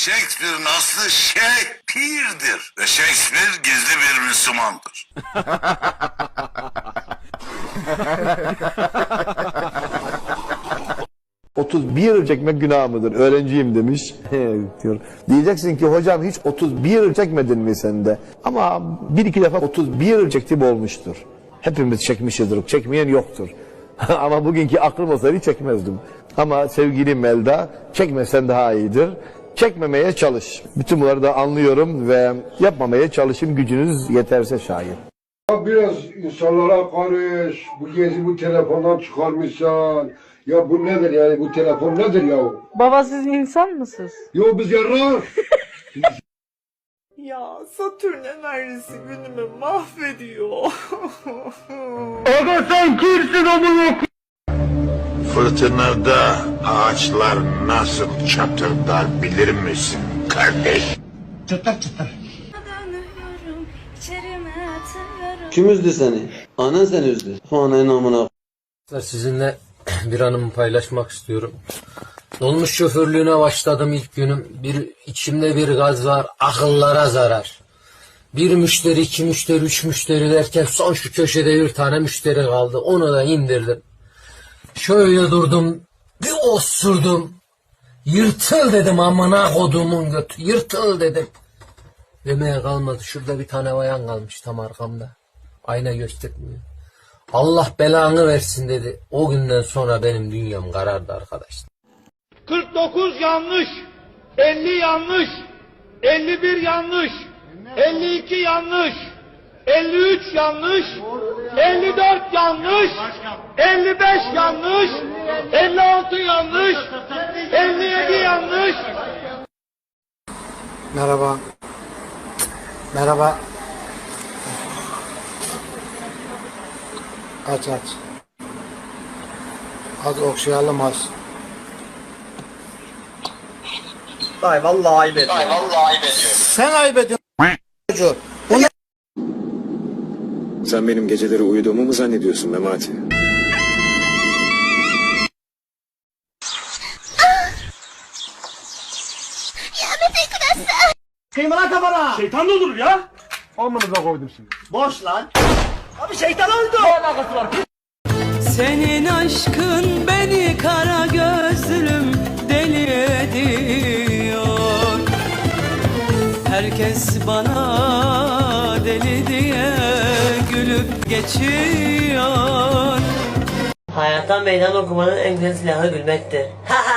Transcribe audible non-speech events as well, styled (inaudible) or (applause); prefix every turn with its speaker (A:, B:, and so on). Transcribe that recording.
A: Shakespeare'in aslı Shakespeare'dir. Ve Shakespeare gizli bir Müslümandır. (laughs)
B: He, 31 yıl çekmek günah mıdır? Öğrenciyim demiş. diyor. Diyeceksin ki hocam hiç 31 yıl çekmedin mi sen de? Ama bir iki defa 31 yıl çektiğim olmuştur. Hepimiz çekmişizdir. Çekmeyen yoktur. (laughs) Ama bugünkü aklım olsaydı çekmezdim. Ama sevgili Melda çekmesen daha iyidir. Çekmemeye çalış. Bütün bunları da anlıyorum ve yapmamaya çalışın gücünüz yeterse şayet.
C: Ya biraz insanlara karış. Bu gezi bu telefondan çıkarmışsan. Ya bu nedir yani bu telefon nedir ya?
D: Baba siz insan mısınız?
C: Yo biz yarrar.
E: Ya Satürn enerjisi günümü mahvediyor.
A: Fırtınada ağaçlar nasıl çatırdar bilir misin kardeş?
F: İçerime atıyorum.
G: Kim üzdü seni? Anan seni üzdü. Ananın amına
H: Sizinle (clears throat) bir anımı paylaşmak istiyorum. Dolmuş şoförlüğüne başladım ilk günüm. Bir içimde bir gaz var. Akıllara zarar. Bir müşteri, iki müşteri, üç müşteri derken son şu köşede bir tane müşteri kaldı. Onu da indirdim. Şöyle durdum. Bir osurdum. Yırtıl dedim amına kodumun götü. Yırtıl dedim. Demeye kalmadı. Şurada bir tane bayan kalmış tam arkamda. Ayna göstermiyor. Allah belanı versin dedi. O günden sonra benim dünyam karardı arkadaşlar.
I: 49 yanlış, 50 yanlış, 51 yanlış, 52 yanlış, 53 yanlış, 54 yanlış, 55 yanlış, 56 yanlış, 57 yanlış,
J: Merhaba. Merhaba. Aç aç. Az okşayalım az.
E: Ay vallahi ayıp ediyor.
J: Sen ayıp ediyorsun. çocuğu.
K: Sen benim geceleri uyuduğumu mu zannediyorsun Memati?
E: Kıymana kafana. Şeytan da olur ya. Alnımıza koydum şimdi. Boş lan. Abi şeytan öldü. Ne alakası var?
D: Senin aşkın beni kara gözlüm deli ediyor. Herkes bana deli diye gülüp geçiyor.
E: Hayattan meydan okumanın en güzel silahı gülmektir. Ha